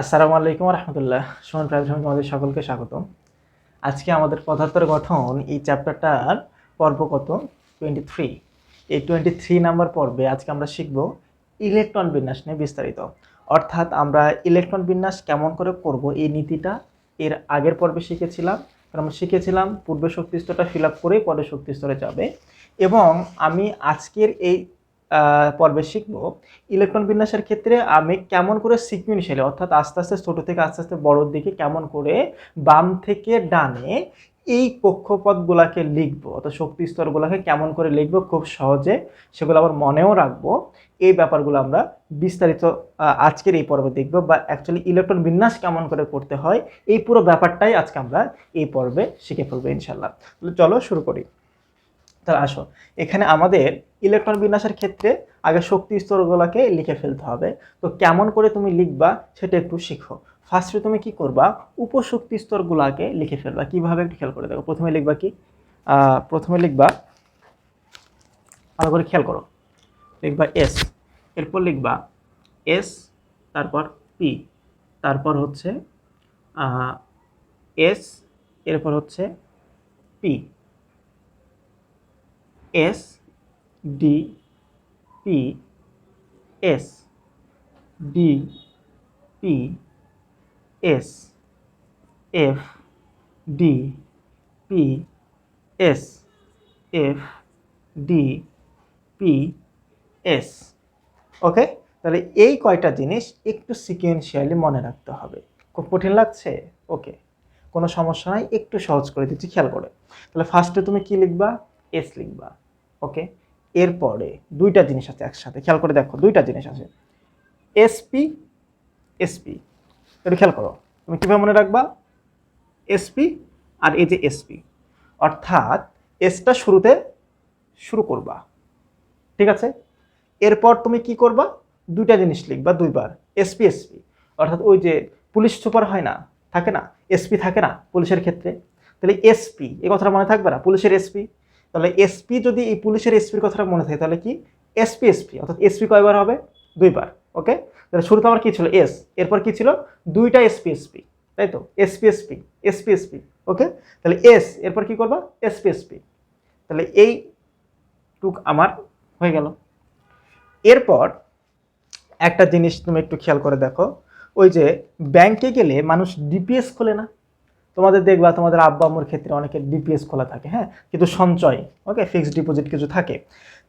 আসসালামু আলাইকুম রহমতুল্লাহ সুমন হোমে আমাদের সকলকে স্বাগতম। আজকে আমাদের পদার্থের গঠন এই চ্যাপ্টারটার পর্ব কত? টোয়েন্টি থ্রি এই টোয়েন্টি থ্রি নাম্বার পর্বে আজকে আমরা শিখব ইলেকট্রন বিন্যাস নিয়ে বিস্তারিত। অর্থাৎ আমরা ইলেকট্রন বিন্যাস কেমন করে করব এই নীতিটা এর আগের পর্বে শিখেছিলাম। আমরা শিখেছিলাম পূর্বে শক্তি স্তরটা ফিল আপ করেই পরে শক্তি স্তরে যাবে। এবং আমি আজকের এই পর্বে শিখব। ইলেকট্রন বিন্যাসের ক্ষেত্রে আমি কেমন করে সিকুয়েন্সিয়ালি অর্থাৎ আস্তে আস্তে ছোট থেকে আস্তে আস্তে বড়োর দিকে কেমন করে বাম থেকে ডানে এই কক্ষপথগুলোকে লিখব, অর্থাৎ শক্তি স্তরগুলোকে কেমন করে লিখব, খুব সহজে সেগুলো আবার মনেও রাখব। এই ব্যাপারগুলো আমরা বিস্তারিত আজকের এই পর্বে দেখব বা অ্যাকচুয়ালি ইলেকট্রন বিন্যাস কেমন করে করতে হয়, এই পুরো ব্যাপারটাই আজকে আমরা এই পর্বে শিখে ফেলব ইনশাল্লাহ চলো শুরু করি। তাহলে আসো। এখানে আমাদের ইলেকট্রন বিন্যাসের ক্ষেত্রে আগে শক্তি স্তরগুলোকে লিখে ফেলতে হবে। তো কেমন করে তুমি লিখবা সেটা একটু শিখো। ফার্স্টে তুমি কি করবা? উপশক্তি স্তরগুলোকে লিখে ফেলবা। কীভাবে একটু খেয়াল করে দেখো। প্রথমে লিখবা কি? প্রথমে লিখবা, ভালো করে খেয়াল করো। লিখবা এস এরপর লিখবা এস তারপর পি তারপর হচ্ছে এস এরপর হচ্ছে P S D P S D P S F D P S F D P S okay তাহলে এই কয়টা জিনিস একটু সিকুয়েন্সিয়ালি মনে রাখতে হবে। খুব কঠিন লাগছে? ওকে কোনো সমস্যা নাই, একটু সহজ করে দিচ্ছি, খেয়াল করে। তাহলে ফার্স্টে তুমি কি লিখবা? এস লিখবা। ওকে? এরপরে দুইটা জিনিস আছে একসাথে। খেয়াল করে দেখো, দুইটা জিনিস আছে। এসপি এসপি একটু খেয়াল করো, তুমি কীভাবে মনে রাখবা? এসপি আর এই যে এসপি অর্থাৎ এসটা শুরুতে শুরু করবা। ঠিক আছে? এরপর তুমি কি করবা? দুইটা জিনিস লিখবা দুইবার। এসপি এসপি অর্থাৎ ওই যে পুলিশ সুপার হয় না, থাকে না? এসপি থাকে না পুলিশের ক্ষেত্রে? তাহলে এসপি এই কথাটা মনে থাকবে না? পুলিশের এসপি তাহলে এসপি যদি এই পুলিশের এসপির কথাটা মনে থাকে তাহলে কি এসপি এসপি অর্থাৎ এসপি কয়বার হবে দুইবার ওকে তাহলে শুরুতে আমার কী ছিল এস এরপর কী ছিল দুইটা এসপি এসপি তাই তো S P S P S P S P okay তাহলে এস এরপর কি করবা এসপি এসপি তাহলে এই টুক আমার হয়ে গেল এরপর একটা জিনিস তুমি একটু খেয়াল করে দেখো ওই যে ব্যাংকে গেলে মানুষ ডিপিএস খোলে না তোমাদের দেখবা তোমাদের আব্বা আম্মুর ক্ষেত্রে অনেকের ডিপিএস খোলা থাকে হ্যাঁ কিন্তু সঞ্চয় ওকে ফিক্সড ডিপোজিট কিছু থাকে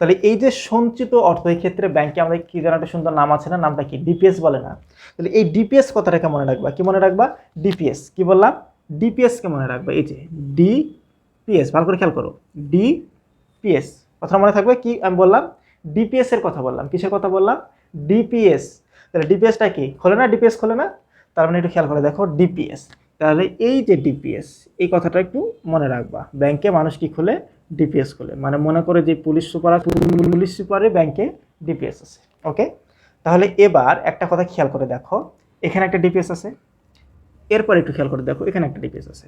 তাহলে এই যে সঞ্চিত অর্থ এই ক্ষেত্রে ব্যাংকে আমাদের কি যেন একটা সুন্দর নাম আছে না নামটা কি ডিপিএস বলে না তাহলে এই ডিপিএস কথাটাকে মনে রাখবা কি মনে রাখবা ডিপিএস কি বললাম ডিপিএসকে মনে রাখবা এই যে ডিপিএস ভালো করে খেয়াল করো ডিপিএস কথা মনে থাকবে কি আমি বললাম ডিপিএস এর কথা বললাম কিসের কথা বললাম ডিপিএস তাহলে ডিপিএসটা কি খোলে না ডিপিএস খোলে না তার মানে একটু খেয়াল করে দেখো ডিপিএস তাহলে এই যে ডিপিএস এই কথাটা একটু মনে রাখবা। ব্যাংকে মানুষ কি খোলে? ডিপিএস খোলে। মানে মনে করে যে পুলিশ সুপার পুলিশ সুপারে ব্যাংকে ডিপিএস আছে। ওকে তাহলে এবার একটা কথা খেয়াল করে দেখো। এখানে একটা ডিপিএস আছে। এরপর একটু খেয়াল করে দেখো, এখানে একটা ডিপিএস আছে।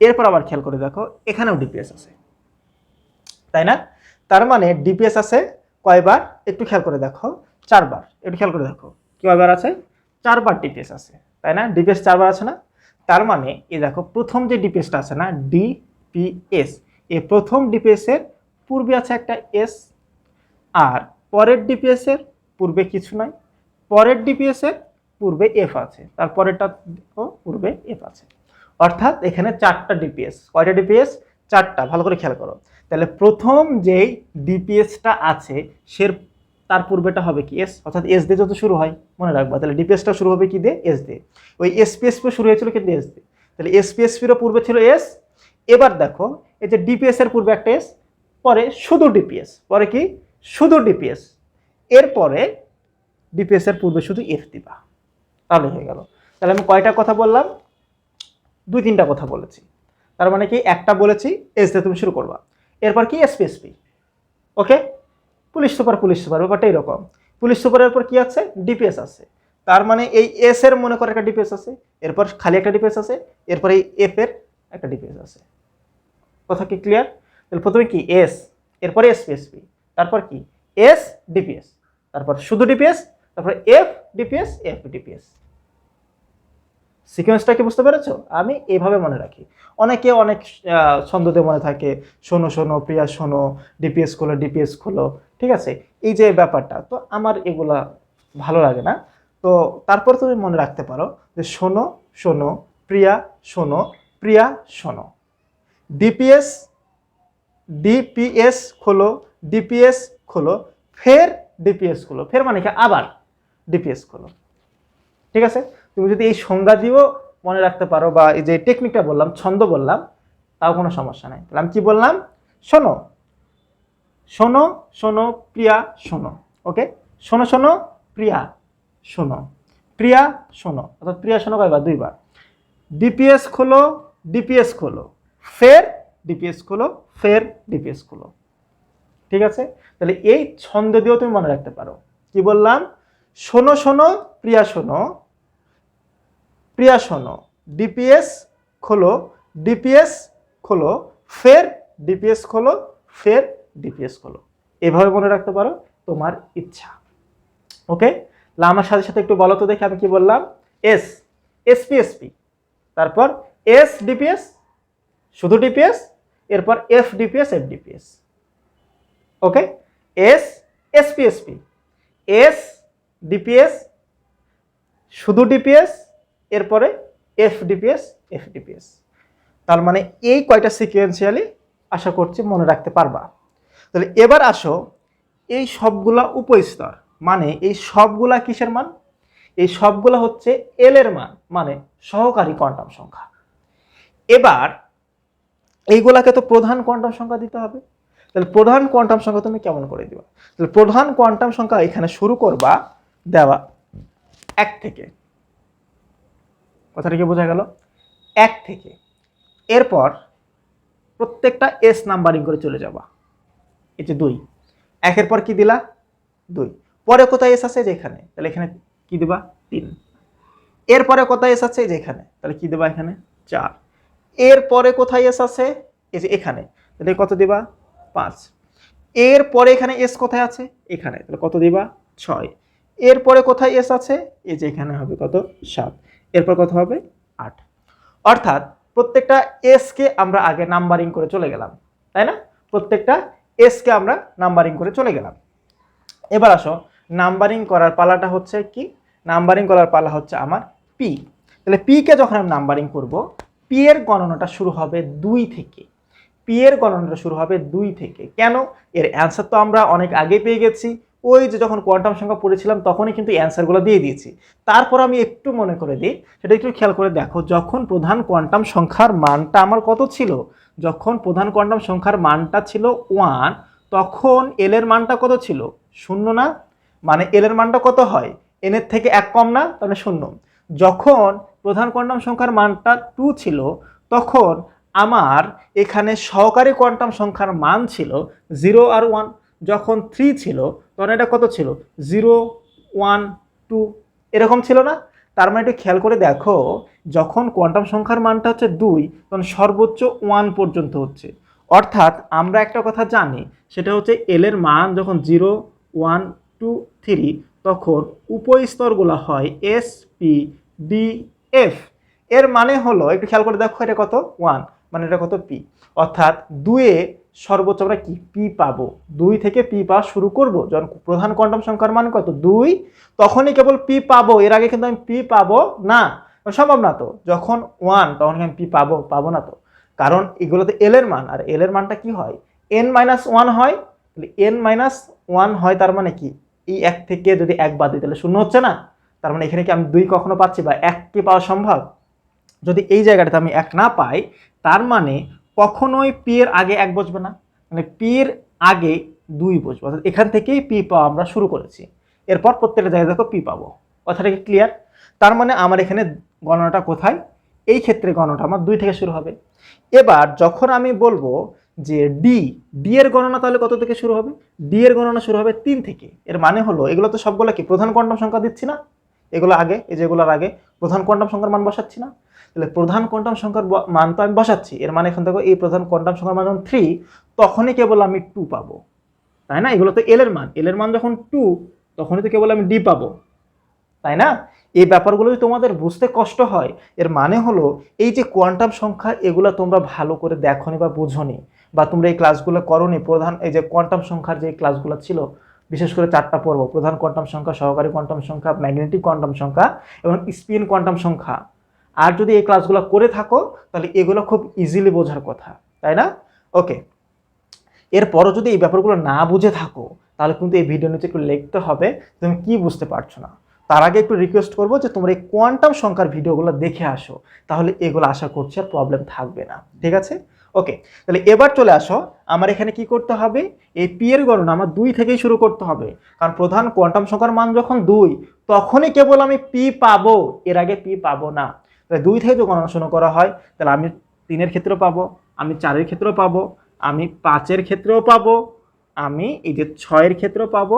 এরপর আবার খেয়াল করে দেখো, এখানেও ডিপিএস আছে। তাই না? তার মানে ডিপিএস আছে কয়বার? একটু খেয়াল করে দেখো। চারবার। একটু খেয়াল করে দেখো। কয়বার আছে? চারবার ডিপিএস আছে। তাই না? ডিপিএস চারবার আছে না? তার মানে এ দেখো, প্রথম যে ডিপিএসটা আছে না ডিপিএস এ প্রথম ডিপিএস এর পূর্বে আছে একটা এস আর পরের ডিপিএসের পূর্বে কিছু নাই। পরের ডিপিএসের পূর্বে এফ আছে তারপরেরটা ও পূর্বে এফ আছে। অর্থাৎ এখানে চারটা ডিপিএস কয়টা ডিপিএস চারটা, ভালো করে খেয়াল করো। তাহলে প্রথম যেই ডিপিএসটা আছে সে তার পূর্বেটা হবে কি? এস অর্থাৎ এস দিয়ে যত শুরু হয়, মনে রাখবা। তাহলে ডিপিএসটা শুরু হবে কি দিয়ে? এস দিয়ে। ওই এসপিএসপি শুরু হয়েছিল কিন্তু এস দিয়ে। তাহলে এসপিএসপিরও পূর্বে ছিল এস এবার দেখো, এই যে ডিপিএস এর পূর্বে একটা এস পরে শুধু ডিপিএস পরে কি? শুধু ডিপিএস এরপরে ডিপিএস এর পূর্বে শুধু এফ দিবা। তাহলে হয়ে গেল। তাহলে আমি কয়টা কথা বললাম? দুই তিনটা কথা বলেছি। তার মানে কি? একটা বলেছি এস দিয়ে তুমি শুরু করবা। এরপর কি? S P S P okay police super police super ব্যাপারটা এরকম। পুলিশ সুপারের পর কি আছে? ডিপিএস আছে। তার মানে এই এস এর মনে করে একটা ডিপিএস আছে, এরপর খালি একটা ডিপিএস আছে, এরপর এই এফ এর একটা ডিপিএস আছে। কথা কি ক্লিয়ার তাহলে প্রথমে কি এস এরপরে এসপিএসপি তারপর কি? এস ডিপিএস তারপর শুধু ডিপিএস তারপর এফ ডিপিএস এফ ডিপিএস সিকোয়েন্সটা কি বুঝতে পেরেছ? আমি এইভাবে মনে রাখি। অনেকে অনেক ছন্দতে মনে থাকে, শোনো শোনো, প্রিয়া, শোনো, ডিপিএস খোলো ডিপিএস খোলো, ঠিক আছে? এই যে ব্যাপারটা, তো আমার এগুলা ভালো লাগে না। তো তারপর তুমি মনে রাখতে পারো যে শোনো শোনো, প্রিয়া শোনো প্রিয়া, শোনো। ডিপিএস ডিপিএস খোলো ডিপিএস খোলো, ফের ডিপিএস খোলো। ফের মানে কি? আবার ডিপিএস খোলো। ঠিক আছে? তুমি যদি এই সংজ্ঞা দিয়েও মনে রাখতে পারো বা এই যে টেকনিকটা বললাম, ছন্দ বললাম, তাও কোনো সমস্যা নাই। তাহলে আমি কি বললাম? শোনো। শোনো শোনো, প্রিয়া, শোনো। ওকে শোনো শোনো, প্রিয়া শোনো। প্রিয়া, শোনো। অর্থাৎ প্রিয়া, শোনো কয়বার? দুইবার। ডিপিএস খোলো ডিপিএস খোলো। ফের ডিপিএস খোলো, ফের ডিপিএস খোলো। ঠিক আছে? তাহলে এই ছন্দ দিয়েও তুমি মনে রাখতে পারো। কি বললাম? শোনো শোনো, প্রিয়া, শোনো। প্রিয়া শোনো ডিপিএস খোলো ডিপিএস খোলো ফের ডিপিএস খোলো ফের ডিপিএস খোলো এভাবে মনে রাখতে পারো তোমার ইচ্ছা ওকে তাহলে আমার সাথে সাথে একটু বলো তো দেখি আমি কি বললাম S S P S P তারপর এস ডিপিএস শুধু ডিপিএস এরপর F D P S F D P S okay S S P S P S D P S শুধু ডিপিএস এরপরে F D P S F D P S তার মানে এই কয়টা sequentially আশা করছি মনে রাখতে পারবা। তাহলে এবার আসো, এই সবগুলা উপস্তর মানে এই সবগুলা কিসের মান? এই সবগুলা হচ্ছে এল এর মান মানে সহকারী কোয়ান্টাম সংখ্যা। এবার এইগুলাকে তো প্রধান কোয়ান্টাম সংখ্যা দিতে হবে। তাহলে প্রধান কোয়ান্টাম সংখ্যা তুমি কেমন করে দিবা? তাহলে প্রধান কোয়ান্টাম সংখ্যা এখানে শুরু করবা দেওয়া এক থেকে। কথাটা কি বোঝা গেল? এক থেকে। এরপর প্রত্যেকটা এস নাম্বারিং করে চলে যাবা। এই যে দুই। একের পর কি দিলা? দুই। পরে কোথায় এস আছে যে এখানে? তাহলে এখানে কি দিবা? তিন। এরপরে কোথায় এস আছে যে এখানে? তাহলে কি দিবা এখানে? চার। এরপরে কোথায় এস আছে? এই যে এখানে। তাহলে কত দিবা? পাঁচ। এরপরে এখানে এস কোথায় আছে? এখানে। তাহলে কত দিবা? ছয়। এরপরে কোথায় এস আছে? এই যে এখানে হবে কত? সাত। এরপর কত হবে? আট। অর্থাৎ প্রত্যেকটা এসকে আমরা আগে নাম্বারিং করে চলে গেলাম, তাই না? প্রত্যেকটা এসকে আমরা নাম্বারিং করে চলে গেলাম। এবার আসো নাম্বারিং করার পালাটা হচ্ছে কি? নাম্বারিং করার পালা হচ্ছে আমার পি তাহলে পিকে যখন আমি নাম্বারিং করব পি এর গণনাটা শুরু হবে দুই থেকে। পি এর গণনাটা শুরু হবে দুই থেকে। কেন? এর অ্যান্সার তো আমরা অনেক আগে পেয়ে গেছি। ওই যে যখন কোয়ান্টাম সংখ্যা পড়েছিলাম, তখনই কিন্তু অ্যান্সারগুলো দিয়ে দিয়েছি। তারপর আমি একটু মনে করে দিই, সেটা একটু খেয়াল করে দেখো, যখন প্রধান কোয়ান্টাম সংখ্যার মানটা আমার কত ছিল? যখন প্রধান কোয়ান্টাম সংখ্যার মানটা ছিল ওয়ান, তখন এল এর মানটা কত ছিল? শূন্য না? মানে এল এর মানটা কত হয়? এন এর থেকে এক কম না? তাহলে শূন্য। যখন প্রধান কোয়ান্টাম সংখ্যার মানটা টু ছিল, তখন আমার এখানে সহকারী কোয়ান্টাম সংখ্যার মান ছিল জিরো আর ওয়ান। যখন থ্রি ছিল, তখন এটা কত ছিল? জিরো ওয়ান টু এরকম ছিল না? তার মানে একটু খেয়াল করে দেখো, যখন কোয়ান্টাম সংখ্যার মানটা হচ্ছে দুই, তখন সর্বোচ্চ ওয়ান পর্যন্ত হচ্ছে। অর্থাৎ আমরা একটা কথা জানি, সেটা হচ্ছে এল এর মান যখন জিরো ওয়ান টু থ্রি তখন উপস্তরগুলো হয় এস পি ডি এফ এর মানে হলো, একটু খেয়াল করে দেখো এটা কত? ওয়ান মানে এটা কত পি অর্থাৎ দুয়ে সর্বোচ্চ আমরা কি? পি পাবো। দুই থেকে পি পাওয়া শুরু করব। যখন প্রধান কোয়ান্টাম সংখ্যার মান কত? দুই। তখনই কেবল পি পাবো। এর আগে কিন্তু আমি পি পাবো না। সম্ভব না তো। যখন ওয়ান তখন আমি পি পাবো পাবো না তো। কারণ এগুলোতে এল এর মান। আর এল এর মানটা কি হয়? এন মাইনাস ওয়ান হয়। তাহলে এন মাইনাস ওয়ান হয় তার মানে কি? এই এক থেকে যদি এক বাদ দিই, তাহলে শূন্য হচ্ছে না? তার মানে এখানে কি আমি দুই কখনো পাচ্ছি বা এক কি পাওয়া সম্ভব? যদি এই জায়গাটাতে আমি এক না পাই, তার মানে কখনোই পি এর আগে এক বসবে না। মানে পি এর আগে দুই বসবে। অর্থাৎ এখান থেকেই পি পাওয়া আমরা শুরু করেছি। এরপর প্রত্যেকটা জায়গায় দেখো পি পাবো। কথাটা কি ক্লিয়ার তার মানে আমার এখানে গণনাটা কোথায়? এই ক্ষেত্রে গণনাটা আমার দুই থেকে শুরু হবে। এবার যখন আমি বলব যে ডি ডি এর গণনা তাহলে কত থেকে শুরু হবে? ডি এর গণনা শুরু হবে তিন থেকে। এর মানে হলো, এগুলো তো সবগুলো কি? প্রধান কোয়ান্টাম সংখ্যা দিচ্ছি না? এগুলো আগে, এই যেগুলোর আগে প্রধান কোয়ান্টাম সংখ্যার মান বসাচ্ছি না? তাহলে প্রধান কোয়ান্টাম সংখ্যার মান তো আমি বসাচ্ছি। এর মানে এখান থেকে এই প্রধান কোয়ান্টাম সংখ্যার মান যখন থ্রি তখনই কেবল আমি টু পাবো। তাই না? এগুলো তো এল এর মান। এল এর মান যখন টু তখনই তো কেবল আমি ডি পাবো। তাই না? এই ব্যাপারগুলো যদি তোমাদের বুঝতে কষ্ট হয়, এর মানে হলো, এই যে কোয়ান্টাম সংখ্যা, এগুলো তোমরা ভালো করে দেখোনি বা বুঝোনি, বা তোমরা এই ক্লাসগুলো করোনি, প্রধান, এই যে কোয়ান্টাম সংখ্যার যে ক্লাসগুলো ছিল, বিশেষ করে চারটা পর্ব, প্রধান কোয়ান্টাম সংখ্যা, সহকারী কোয়ান্টাম সংখ্যা ম্যাগনেটিক কোয়ান্টাম সংখ্যা, এবং স্পিন কোয়ান্টাম সংখ্যা। আর যদি এই ক্লাসগুলো করে থাকো, তাহলে এগুলো খুব ইজিলি বোঝার কথা, তাই না? ওকে এরপরও যদি এই ব্যাপারগুলো না বুঝে থাকো, তাহলে কিন্তু এই ভিডিও নিচে একটু লিখতে হবে তুমি কি বুঝতে পারছ না। তার আগে একটু রিকোয়েস্ট করব যে তোমরা এই কোয়ান্টাম সংখ্যার ভিডিওগুলো দেখে আসো, তাহলে এগুলো আশা করছি আর প্রবলেম থাকবে না, ঠিক আছে? ওকে তাহলে এবার চলে আসো, আমার এখানে কি করতে হবে? এই পি এর গণনা আমার দুই থেকেই শুরু করতে হবে। কারণ প্রধান কোয়ান্টাম সংখ্যার মান যখন দুই, তখনই কেবল আমি পি পাবো, এর আগে পি পাবো না। তাহলে দুই থেকে যদি গণনা করা হয়, তাহলে আমি তিনের ক্ষেত্রেও পাবো, আমি চারের ক্ষেত্রেও পাবো, আমি পাঁচের ক্ষেত্রেও পাবো, আমি এই যে ছয়ের ক্ষেত্রেও পাবো,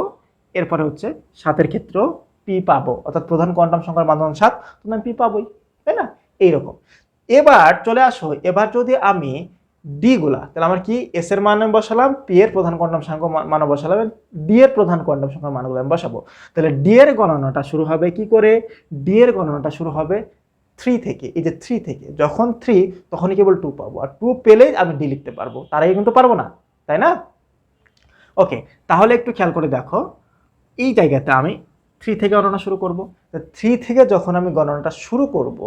এরপরে হচ্ছে সাতের ক্ষেত্রেও পি পাবো। অর্থাৎ প্রধান কোয়ান্টাম সংখ্যার মান সাত তখন আমি পি পাবোই, তাই না? এইরকম। এবার চলে আসো, এবার যদি আমি ডি গুলা তাহলে আমার কি এস এর মান বসালাম পি এর প্রধান কোয়ান্টাম সংখ্যা মান বসালাম ডি এর প্রধান কোয়ান্টাম সংখ্যার মানগুলো আমি বসাবো। তাহলে ডি এর গণনাটা শুরু হবে কি করে? ডি এর গণনাটা শুরু হবে থ্রি থেকে, এই যে থ্রি থেকে, যখন থ্রি তখনই কেবল টু পাবো। আর টু পেলেই আমি ডি লিখতে পারব। তার আগে কিন্তু পারব না, তাই না? ওকে তাহলে একটু খেয়াল করে দেখো। এই জায়গাতে আমি থ্রি থেকে গণনা শুরু করব। থ্রি থেকে যখন আমি গণনাটা শুরু করব,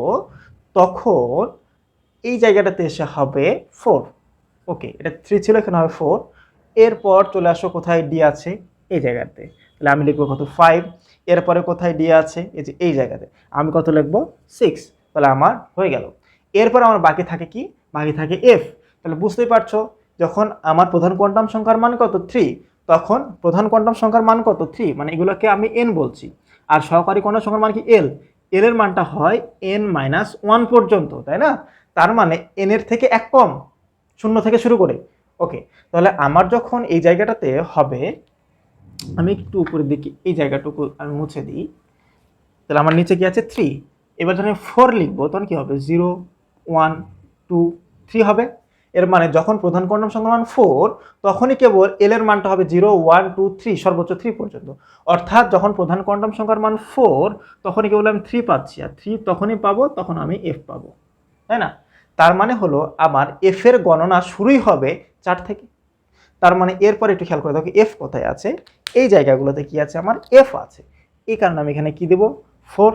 তখন এই জায়গাটাতে এসে হবে ফোর ওকে এটা থ্রি ছিল, এখানে হবে ফোর এরপর চলে আসো, কোথায় ডি আছে? এই জায়গাতে। তাহলে আমি লিখব কত? ফাইভ এরপরে কোথায় ডি আছে? এই যে এই জায়গাতে। আমি কত লিখব? সিক্স তাহলে আমার হয়ে গেল। এরপর আমার বাকি থাকে কি? বাকি থাকে এফ তাহলে বুঝতেই পারছ, যখন আমার প্রধান কোয়ান্টাম সংখ্যার মান কত? থ্রি তখন প্রধান কোয়ান্টাম সংখ্যার মান কত? থ্রি মানে এগুলোকে আমি এন বলছি। আর সহকারী কোয়ান্টাম সংখ্যার মান কি? এল এল এর মানটা হয় এন মাইনাস ওয়ান পর্যন্ত, তাই না? তার মানে এন এর থেকে এক কম, শূন্য থেকে শুরু করে। ওকে তাহলে আমার যখন এই জায়গাটাতে হবে, আমি একটু উপরের দিকে এই জায়গাটুকু আমি মুছে দিই। তাহলে আমার নিচে কি আছে? থ্রি এবার যখন ফোর লিখব, তখন কি হবে? জিরো ওয়ান টু থ্রি হবে। এর মানে যখন প্রধান কোয়ান্টাম সংখ্যার মান ফোর তখনই কেবল এল এর মানটা হবে জিরো ওয়ান টু থ্রি সর্বোচ্চ থ্রি পর্যন্ত। অর্থাৎ যখন প্রধান কোয়ান্টাম সংখ্যার মান ফোর তখনই কেবল আমি থ্রি পাচ্ছি। আর থ্রি তখনই পাবো, তখন আমি এফ পাবো। তাই না? তার মানে হলো আমার এফ এর গণনা শুরুই হবে চার থেকে। তার মানে এরপর একটু খেয়াল করে দেখো এফ কোথায় আছে? এই জায়গাগুলোতে কি আছে? আমার এফ আছে। এই কারণে আমি এখানে কি দেবো? ফোর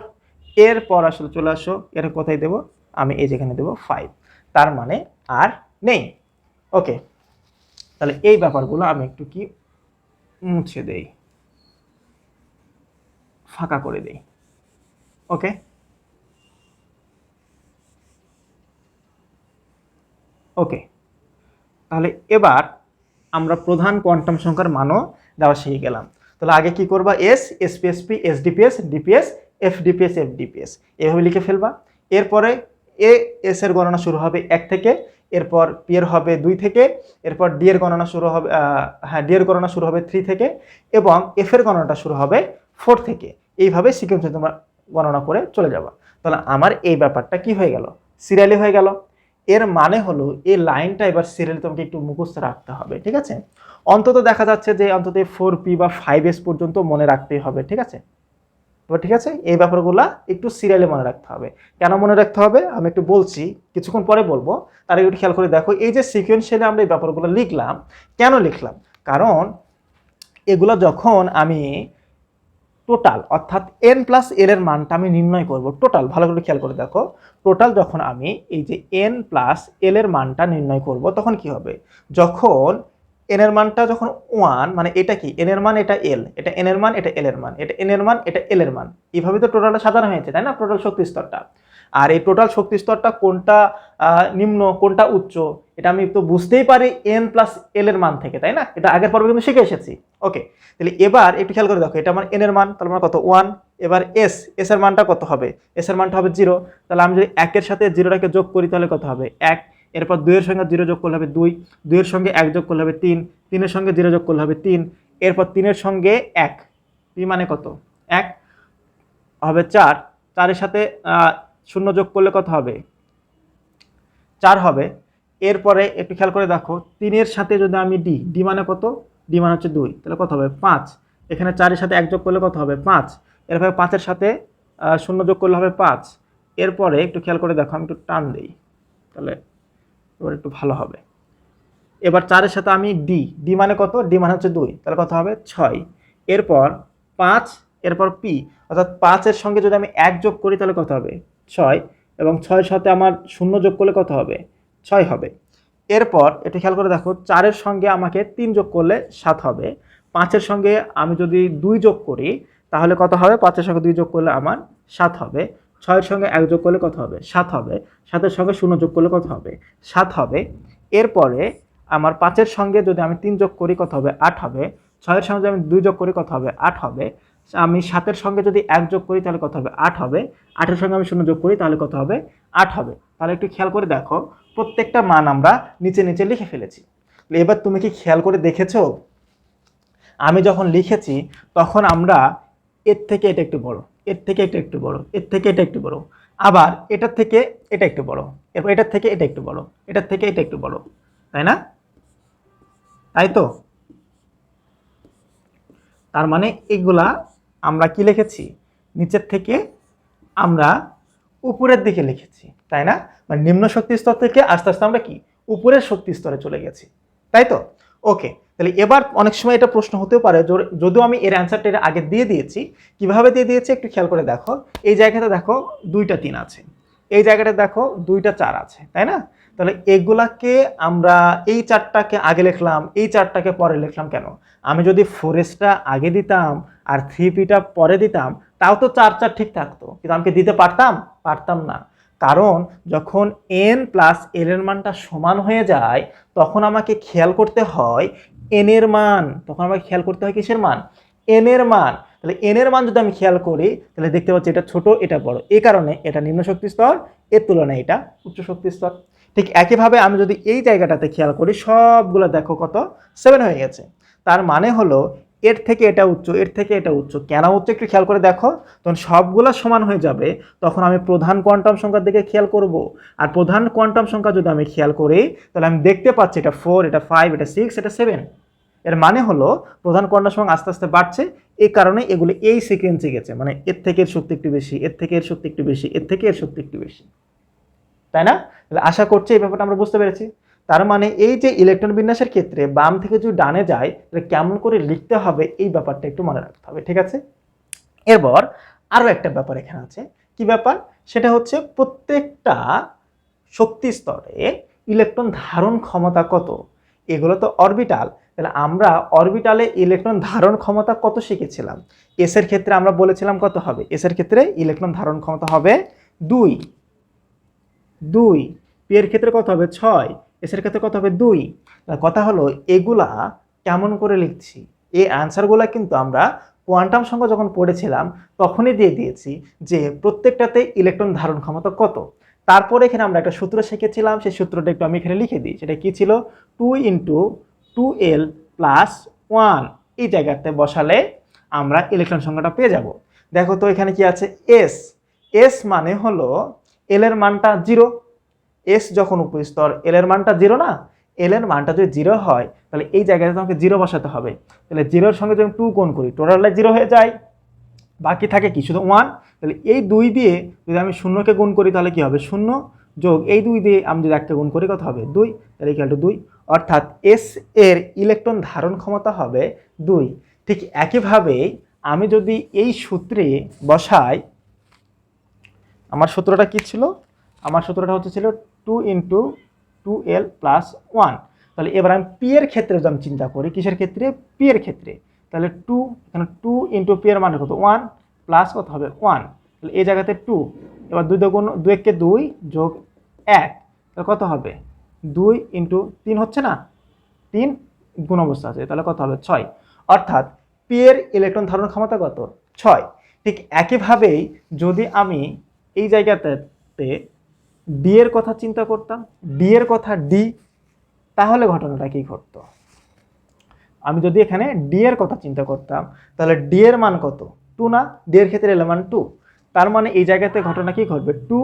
এরপর আসলে চলে আসো এর কোথায় দেবো? আমি এই যেখানে দেবো ফাইভ তার মানে আর নেই। ওকে তাহলে এই ব্যাপারগুলো আমি একটু কি মুছে দেই। ফাঁকা করে দেই। ওকে ওকে তাহলে এবার আমরা প্রধান কোয়ান্টাম সংখ্যার মানও দেওয়া শিখে গেলাম। তাহলে আগে কি করবা? S SPSP SDPS DPS FDPS FDPS এভাবে লিখে ফেলবা। এরপরে এ এস এর গণনা শুরু হবে এক থেকে, এরপর পি এর হবে দুই থেকে, এরপর ডি এর গণনা শুরু হবে হ্যাঁ ডি এর গণনা শুরু হবে থ্রি থেকে এবং এফ এর গণনাটা শুরু হবে ফোর থেকে। এইভাবে সিকোয়েন্সে তোমরা গণনা করে চলে যাবা। তাহলে আমার এই ব্যাপারটা কি হয়ে গেল? সিরিয়ালি হয়ে গেল। এর মানে হলো এই লাইনটা এবার সিরিয়ালি তোমাকে একটু মুখস্থ রাখতে হবে, ঠিক আছে? অন্তত দেখা যাচ্ছে যে অন্তত ফোর পি বা ফাইভ এস পর্যন্ত মনে রাখতেই হবে, ঠিক আছে? তো ঠিক আছে, এই ব্যাপারগুলো একটু সিরিয়ালি মনে রাখতে হবে। কেন মনে রাখতে হবে? আমি একটু বলছি, কিছুক্ষণ পরে বলব। তার একটু খেয়াল করে দেখো, এই যে সিকুয়েন্সিয়ালি আমরা এই ব্যাপারগুলো লিখলাম, কেন লিখলাম? কারণ এগুলো যখন আমি টোটাল অর্থাৎ এন প্লাস এল এর মানটা আমি নির্ণয় করব টোটাল ভালো করে খেয়াল করে দেখো টোটাল যখন আমি এই যে এন প্লাস এল এর মানটা নির্ণয় করব, তখন কি হবে? যখন এন এর মানটা যখন ওয়ান মানে এটা কি? এন এর মান এটা এল এটা এন এর মান, এটা এল এর মান, এটা এন এর মান, এটা এল এর মান। এইভাবে তো টোটালটা সাজানো হয়েছে, তাই না? টোটাল শক্তি স্তরটা। আর এই টোটাল শক্তি স্তরটা কোনটা নিম্ন, কোনটা উচ্চ, এটা আমি তো বুঝতেই পারি এন প্লাস এল এর মান থেকে, তাই না? এটা আগের পর্বে কিন্তু শিখে এসেছি। ওকে তাহলে এবার একটু খেয়াল করে দেখো, এটা আমার এন এর মান, তাহলে আমার কত? ওয়ান এবার এস এস এর মানটা কত হবে? এস এর মানটা হবে জিরো তাহলে আমি যদি একের সাথে জিরোটাকে যোগ করি, তাহলে কত হবে? এক এরপর দুইয়ের সঙ্গে জিরো যোগ করলে হবে দুই, দুইয়ের সঙ্গে এক যোগ করলে হবে তিন, তিনের সঙ্গে জিরো যোগ করলে হবে তিন, এরপর তিনের সঙ্গে এক। তিন মানে কত? এক হবে চার, চারের সাথে শূন্য যোগ করলে কত হবে? চার হবে। এরপরে একটু খেয়াল করে দেখো, তিনের সাথে যদি আমি ডি ডি মানে কত? ডি মানে হচ্ছে দুই, তাহলে কত হবে? পাঁচ। এখানে চারের সাথে এক যোগ করলে কত হবে? পাঁচ। এরপরে পাঁচের সাথে শূন্য যোগ করলে হবে পাঁচ। এরপরে একটু খেয়াল করে দেখো, আমি একটু টান দিই, তাহলে এবার একটু ভালো হবে। এবার চারের সাথে আমি ডি ডি মানে কত? ডি মানে হচ্ছে দুই। তাহলে কত হবে? ছয়। এরপর পাঁচ, এরপর পি অর্থাৎ পাঁচের সঙ্গে যদি আমি এক যোগ করি, তাহলে কত হবে? ছয়। এবং ছয়ের সাথে আমার শূন্য যোগ করলে কত হবে? ছয় হবে। এরপর এটা খেয়াল করে দেখো, চারের সঙ্গে আমাকে তিন যোগ করলে সাত হবে। পাঁচের সঙ্গে আমি যদি দুই যোগ করি, তাহলে কত হবে? পাঁচের সঙ্গে দুই যোগ করলে আমার সাত হবে। ছয়ের সঙ্গে এক যোগ করলে কত হবে? সাত হবে। সাতের সঙ্গে শূন্য যোগ করলে কত হবে? সাত হবে। এরপরে আমার পাঁচের সঙ্গে যদি আমি তিন যোগ করি কত হবে? আট হবে। ছয়ের সঙ্গে যদি আমি দুই যোগ করি কত হবে? আট হবে। আমি সাতের সঙ্গে যদি এক যোগ করি তাহলে কত হবে? আট হবে। আটের সঙ্গে আমি শূন্য যোগ করি তাহলে কত হবে? আট হবে। তাহলে একটু খেয়াল করে দেখো, প্রত্যেকটা মান আমরা নিচে নিচে লিখে ফেলেছি। এবার তুমি কি খেয়াল করে দেখেছ? আমি যখন লিখেছি, তখন আমরা এর থেকে এটা একটু বড়। এর থেকে এটা একটু বড়, এর থেকে এটা একটু বড়। আবার এটার থেকে এটা একটু বড়, এরপর এটার থেকে এটা একটু বড়, এটার থেকে এটা একটু বড়, তাই না? তাই তো? তার মানে এগুলা আমরা কি লিখেছি? নিচের থেকে আমরা উপরের দিকে লিখেছি, তাই না? মানে নিম্ন শক্তি স্তর থেকে আস্তে আস্তে আমরা কি? উপরের শক্তি স্তরে চলে গেছি, তাই তো? ওকে তাহলে এবার অনেক সময় এটা প্রশ্ন হতেও পারে যদিও আমি এর অ্যান্সারটা আগে দিয়ে দিয়েছি, কীভাবে দিয়ে দিয়েছি একটু খেয়াল করে দেখো, এই জায়গাটা দেখো দুইটা তিন আছে, এই জায়গাটা দেখো দুইটা চার আছে, তাই না? তাহলে এগুলাকে আমরা এই চারটাকে আগে লিখলাম, এই চারটাকে পরে লিখলাম কেন? আমি যদি ফোরেস্টটা আগে দিতাম আর থ্রি পিটা পরে দিতাম, তাও তো চার চার ঠিক থাকতো, কিন্তু আমি দিতে পারতাম? পারতাম না। কারণ যখন এন প্লাস এল এর মানটা সমান হয়ে যায়, তখন আমাকে খেয়াল করতে হয় এন এর মান, তখন আমাকে খেয়াল করতে হয় কিসের মান? এন এর মান। তাহলে এন এর মান যদি আমি খেয়াল করি, তাহলে দেখতে পাচ্ছি এটা ছোট, এটা বড়। এই কারণে এটা নিম্ন শক্তি স্তর, এর তুলনায় এটা উচ্চ শক্তি স্তর। ঠিক একইভাবে আমি যদি এই জায়গাটাতে খেয়াল করি, সবগুলো দেখো কত? সেভেন হয়ে গেছে। তার মানে হলো এর থেকে এটা উচ্চ, এর থেকে এটা উচ্চ। কেন উচ্চ একটু খেয়াল করে দেখো। তখন সবগুলো সমান হয়ে যাবে, তখন আমি প্রধান কোয়ান্টাম সংখ্যার দিকে খেয়াল করব। আর প্রধান কোয়ান্টাম সংখ্যা যদি আমি খেয়াল করি, তাহলে আমি দেখতে পাচ্ছি এটা ফোর এটা ফাইভ এটা সিক্স এটা সেভেন এর মানে হলো, প্রধান কোয়ান্টাম সংখ্যা আস্তে আস্তে বাড়ছে। এই কারণে এগুলো এই সিকোয়েন্সে গেছে। মানে এর থেকে এর শক্তি একটু বেশি, এর থেকে এর শক্তি একটু বেশি, এর থেকে এর শক্তি একটু বেশি। তাই না? তাহলে আশা করছি এই ব্যাপারটা আমরা বুঝতে পেরেছি। তার মানে এই যে ইলেকট্রন বিন্যাসের ক্ষেত্রে বাম থেকে যদি ডানে যায়, তাহলে কেমন করে লিখতে হবে এই ব্যাপারটা একটু মনে রাখতে হবে, ঠিক আছে? এরপর আরও একটা ব্যাপার এখানে আছে। কি ব্যাপার? সেটা হচ্ছে প্রত্যেকটা শক্তি স্তরে ইলেকট্রন ধারণ ক্ষমতা কত? এগুলো তো অরবিটাল তাহলে আমরা অরবিটালে ইলেকট্রন ধারণ ক্ষমতা কত শিখেছিলাম? এসের ক্ষেত্রে আমরা বলেছিলাম কত হবে? এসের ক্ষেত্রে ইলেকট্রন ধারণ ক্ষমতা হবে দুই। দুই। পি এর ক্ষেত্রে কত হবে? ছয়। এসের ক্ষেত্রে কত হবে দুই। কথা হলো, এগুলা কেমন করে লিখছি? এই অ্যান্সারগুলো কিন্তু আমরা কোয়ান্টাম সংখ্যা যখন পড়েছিলাম, তখনই দিয়ে দিয়েছি যে প্রত্যেকটাতে ইলেকট্রন ধারণ ক্ষমতা কত। তারপরে এখানে আমরা একটা সূত্র শিখেছিলাম, সেই সূত্রটা একটু আমি এখানে লিখে দিই। সেটা কী ছিল? Two into two L plus one এই জায়গাতে বসালে আমরা ইলেকট্রন সংখ্যাটা পেয়ে যাব। দেখো তো এখানে কি আছে? এস এস মানে হলো এল এর মানটা জিরো এস যখন উপস্তর এল এর মানটা জিরো না? এল এর মানটা যদি জিরো হয়, তাহলে এই জায়গাতে তোমাকে জিরো বসাতে হবে। তাহলে জিরোর সঙ্গে যদি টু গুণ করি টোটালে জিরো হয়ে যায়। বাকি থাকে কি? শুধু ওয়ান তাহলে এই দুই দিয়ে যদি আমি শূন্যকে গুণ করি, তাহলে কি হবে? শূন্য যোগ এই দুই দিয়ে আমি যদি একটা গুণ করি, কত হবে? দুই। তাহলে ইকুয়াল টু দুই। অর্থাৎ এস এর ইলেকট্রন ধারণ ক্ষমতা হবে দুই। ঠিক একইভাবে আমি যদি এই সূত্রে বসাই, আমার সূত্রটা কি ছিল? আমার সূত্রটা হচ্ছে ছিল two into two L plus one তাহলে এবার আমি পি এর ক্ষেত্রে যদি আমি চিন্তা করি, কিসের ক্ষেত্রে? পি এর ক্ষেত্রে। তাহলে টু এখানে টু ইন্টু পি এর মানে কত? ওয়ান প্লাস কত হবে? ওয়ান তাহলে এই জায়গাতে টু এবার দুই দুগুণ, দুই এককে দুই যোগ এক। তাহলে কত হবে? দুই ইন্টু তিন হচ্ছে না? তিন গুণ অবস্থা আছে। তাহলে কত হবে? ছয়। অর্থাৎ পি এর ইলেকট্রন ধারণ ক্ষমতা কত? ছয়। ঠিক একইভাবেই যদি আমি এই জায়গাতে ডি এর কথা চিন্তা করতাম ডি এর কথা ডি, তাহলে ঘটনাটা কি ঘটতো? আমি যদি এখানে ডি এর কথা চিন্তা করতাম, তাহলে ডি এর মান কত? টু না? ডি এর ক্ষেত্রে এলে মান টু। তার মানে এই জায়গাতে ঘটনা কি ঘটবে? টু,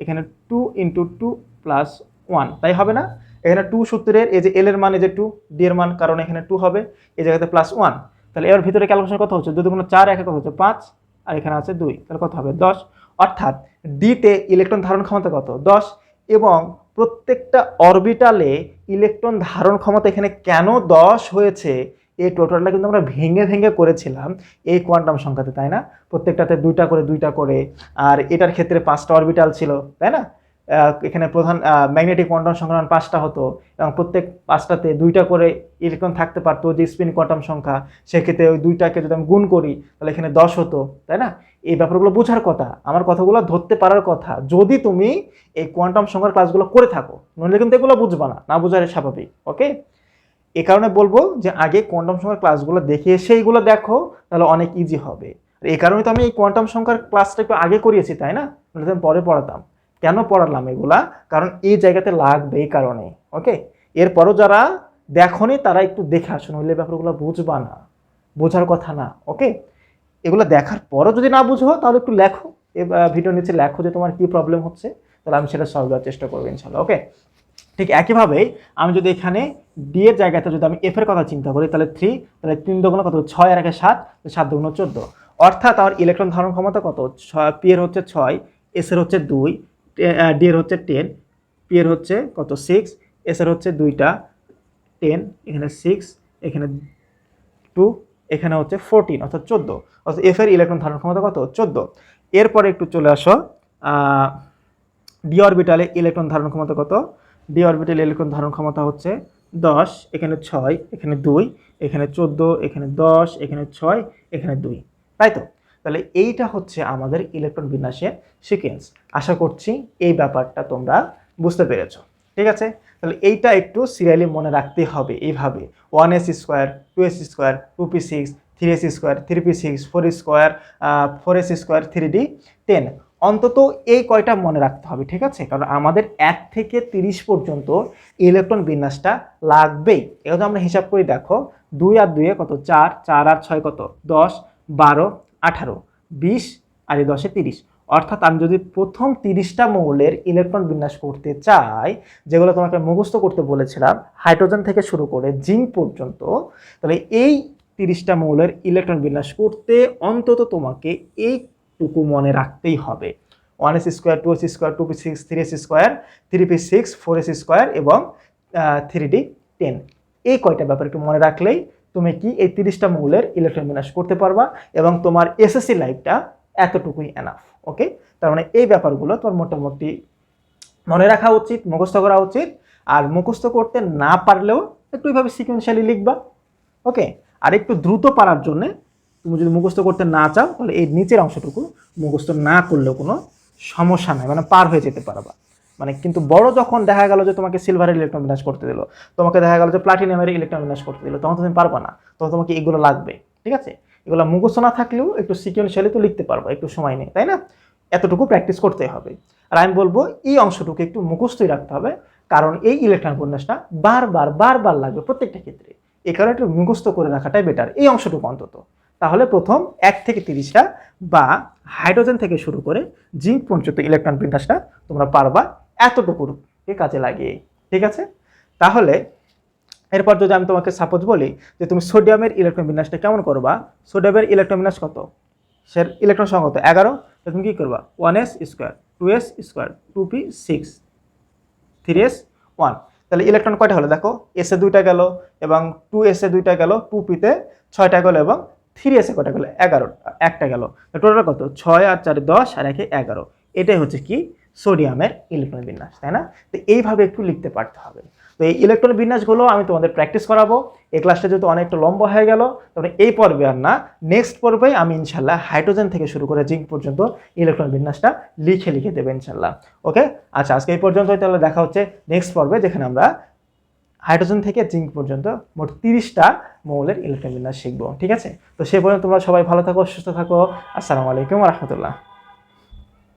এখানে two into two plus one তাই হবে না? এখানে টু সূত্রের, এই যে এল এর মান, এই যে টু, ডি এর মান, কারণ এখানে টু হবে, এই জায়গাতে প্লাস ওয়ান তাহলে এর ভিতরে ক্যালকুলেশন কত হচ্ছে? যদি কোনো চার একে কত হচ্ছে? পাঁচ, আর এখানে আছে দুই। তাহলে কত হবে? দশ। অর্থাৎ ডিতে ইলেকট্রন ধারণ ক্ষমতা কত? দশ। এবং প্রত্যেকটা অরবিটালে ইলেকট্রন ধারণ ক্ষমতা এখানে কেন দশ হয়েছে? এই টোটালটা কিন্তু আমরা ভেঙে ভেঙে করেছিলাম এই কোয়ান্টাম সংখ্যাতে, তাই না? প্রত্যেকটাতে দুইটা করে দুইটা করে, আর এটার ক্ষেত্রে পাঁচটা অরবিটাল ছিল, তাই না? এখানে প্রধান ম্যাগনেটিক কোয়ান্টাম সংখ্যা পাঁচটা হতো এবং প্রত্যেক পাঁচটাতে দুইটা করে ইলেকট্রন থাকতে পারতো যে স্পিন কোয়ান্টাম সংখ্যা, সেক্ষেত্রে ওই দুইটাকে যদি আমি গুণ করি, তাহলে এখানে দশ হতো, তাই না? এই ব্যাপারগুলো বোঝার কথা, আমার কথাগুলো ধরতে পারার কথা, যদি তুমি এই কোয়ান্টাম সংখ্যার ক্লাসগুলো করে থাকো, নইলে কিন্তু এগুলো বুঝবা না না বোঝার স্বাভাবিক ওকে এ কারণে বলব যে আগে কোয়ান্টাম সংখ্যার ক্লাসগুলো দেখে এসে এইগুলো দেখো, তাহলে অনেক ইজি হবে। এই কারণে তো আমি এই কোয়ান্টাম সংখ্যার ক্লাসটা একটু আগে করিয়েছি, তাই না? পরে পড়াতাম। কেন পড়ালাম এগুলা? কারণ এই জায়গাতে লাগবে এই কারণে ওকে এরপরও যারা দেখনি, তারা একটু দেখে আসুন হইলে ব্যাপারগুলো বুঝবা না, বোঝার কথা না ওকে এগুলো দেখার পরও যদি না বুঝো, তাহলে একটু লেখো ভিডিও নিচে লেখো যে তোমার কি প্রবলেম হচ্ছে, তাহলে আমি সেটা সলভ করার চেষ্টা করব ইনশাল্লাহ ওকে ঠিক একইভাবে আমি যদি এখানে ডি এর জায়গাতে যদি আমি এফ এর কথা চিন্তা করি, তাহলে থ্রি তাহলে তিন দুগুণ কত? ছয় আর একে সাত সাত দুগুণ চোদ্দ। অর্থাৎ আমার ইলেকট্রন ধারণ ক্ষমতা কত? পি এর হচ্ছে ছয় এস এর হচ্ছে দুই ডি এর হচ্ছে টেন পি এর হচ্ছে কত সিক্স এস এর হচ্ছে দুইটা টেন এখানে সিক্স এখানে টু এখানে হচ্ছে ফোরটিন অর্থাৎ চোদ্দ। অর্থাৎ এফ এর ইলেকট্রন ধারণ ক্ষমতা কত? চোদ্দ। এরপরে একটু চলে আসো ডি অরবিটালে ইলেকট্রন ধারণ ক্ষমতা কত? ডি অরবিটালে ইলেকট্রন ধারণ ক্ষমতা হচ্ছে দশ, এখানে ছয়, এখানে দুই, এখানে চোদ্দ, এখানে দশ, এখানে ছয়, এখানে দুই। তাই তো? তাহলে এইটা হচ্ছে আমাদের ইলেকট্রন বিন্যাসের সিকোয়েন্স। আশা করছি এই ব্যাপারটা তোমরা বুঝতে পেরেছ। ঠিক আছে? তাহলে এইটা একটু সিরিয়ালি মনে রাখতে হবে এইভাবে। One S square, two S square, two P six, three S square, three P six, four square four S square, three D ten. অন্তত এই কয়টা মনে রাখতে হবে, ঠিক আছে? কারণ আমাদের এক থেকে তিরিশ পর্যন্ত ইলেকট্রন বিন্যাসটা লাগবেই। এগুলো আমরা হিসাব করে, দেখো, দুই আর দুইয়ে কত? চার চার আর ছয় কত? দশ, বারো আঠারো, বিশ আর এই দশে তিরিশ। অর্থাৎ আমি যদি প্রথম তিরিশটা মৌলের ইলেকট্রন বিন্যাস করতে চাই, যেগুলো তোমাকে মুখস্থ করতে বলেছিলাম, হাইড্রোজেন থেকে শুরু করে জিঙ্ক পর্যন্ত, তাহলে এই তিরিশটা মৌলের ইলেকট্রন বিন্যাস করতে অন্তত তোমাকে এইটুকু মনে রাখতেই হবে। One S square, two S square, two P six, three S square, three P six, four S square এবং থ্রি ডি টেন। এই কয়টা ব্যাপার একটু মনে রাখলেই তুমি কি এই তিরিশটা মৌলের ইলেকট্রন বিন্যাস করতে পারবা এবং তোমার এসএসসি লাইফটা এতটুকুই এনাফ ওকে তার মানে এই ব্যাপারগুলো তোমার মোটামুটি মনে রাখা উচিত, মুখস্থ করা উচিত, আর মুখস্থ করতে না পারলেও একটু এইভাবে সিকুয়েন্সিয়ালি লিখবা ওকে আর একটু দ্রুত পারার জন্যে তুমি যদি মুখস্থ করতে না চাও, তাহলে এই নিচের অংশটুকু মুখস্থ না করলেও কোনো সমস্যা নাই মানে পার হয়ে যেতে পারবা। মানে কিন্তু বড় যখন দেখা গেল যে তোমাকে সিলভারের ইলেকট্রন বিন্যাস করতে দিল, তোমাকে দেখা গেল যে প্লাটিনামের ইলেকট্রন বিন্যাস করতে দিল, তখন তুমি পারবা না। তখন তোমাকে এগুলো লাগবে, ঠিক আছে? এগুলো মুখস্থ না থাকলেও একটু সিকুয়েন্সিয়ালি তো লিখতে পারবা, একটু সময় নেই তাই না? এতটুকু প্র্যাকটিস করতে হবে। আর আমি বলব, এই অংশটুকু একটু মুখস্থই রাখতে হবে, কারণ এই ইলেকট্রন বিন্যাসটা বারবার বারবার লাগবে প্রত্যেকটা ক্ষেত্রে। এই কারণে একটু মুখস্থ করে রাখাটাই বেটার এই অংশটুকু অন্তত। তাহলে প্রথম এক থেকে তিরিশটা বা হাইড্রোজেন থেকে শুরু করে জিঙ্ক পর্যন্ত ইলেকট্রন বিন্যাসটা তোমরা পারবা। এতটুকুকে কাজে লাগিয়ে, ঠিক আছে? তাহলে, এরপর যদি আমি তোমাকে সাপোজ বলি যে তুমি সোডিয়ামের ইলেকট্রন বিন্যাসটা কেমন করবা? সোডিয়ামের ইলেকট্রন বিন্যাস কত? সে ইলেকট্রন সংখ্যা কত? এগারো। তুমি কী করবা? One S square two S square two P six three S one তাহলে ইলেকট্রন কয়টা হলো? দেখো এসে দুইটা গেল এবং টু এসে দুইটা গেল টু পিতে ছয়টা গেল এবং থ্রি এসে কটা গেল? এগারো একটা গেল। টোটাল কত? ছয় আর চারে দশ আর একে এগারো। এটাই হচ্ছে কি? সোডিয়ামের ইলেকট্রন বিন্যাস, তাই না? তো এইভাবে একটু লিখতে পারতে হবে। তো এই ইলেকট্রন বিন্যাসগুলো আমি তোমাদের প্র্যাকটিস করাবো। এই ক্লাসটা যেহেতু অনেকটা লম্বা হয়ে গেল তবে এই পর্বে আর না, নেক্সট পর্বে আমি ইনশাল্লাহ হাইড্রোজেন থেকে শুরু করে জিঙ্ক পর্যন্ত ইলেকট্রন বিন্যাসটা লিখে লিখে দেবে ইনশাল্লাহ ওকে? আচ্ছা আজকে এই পর্যন্তই, তাহলে দেখা হচ্ছে নেক্সট পর্বে, যেখানে আমরা হাইড্রোজেন থেকে জিঙ্ক পর্যন্ত মোট তিরিশটা মৌলের ইলেকট্রন বিন্যাস শিখব। ঠিক আছে? তো সে পর্যন্ত তোমরা সবাই ভালো থাকো, সুস্থ থাকো। আসসালামু আলাইকুম রহমতুল্লাহ।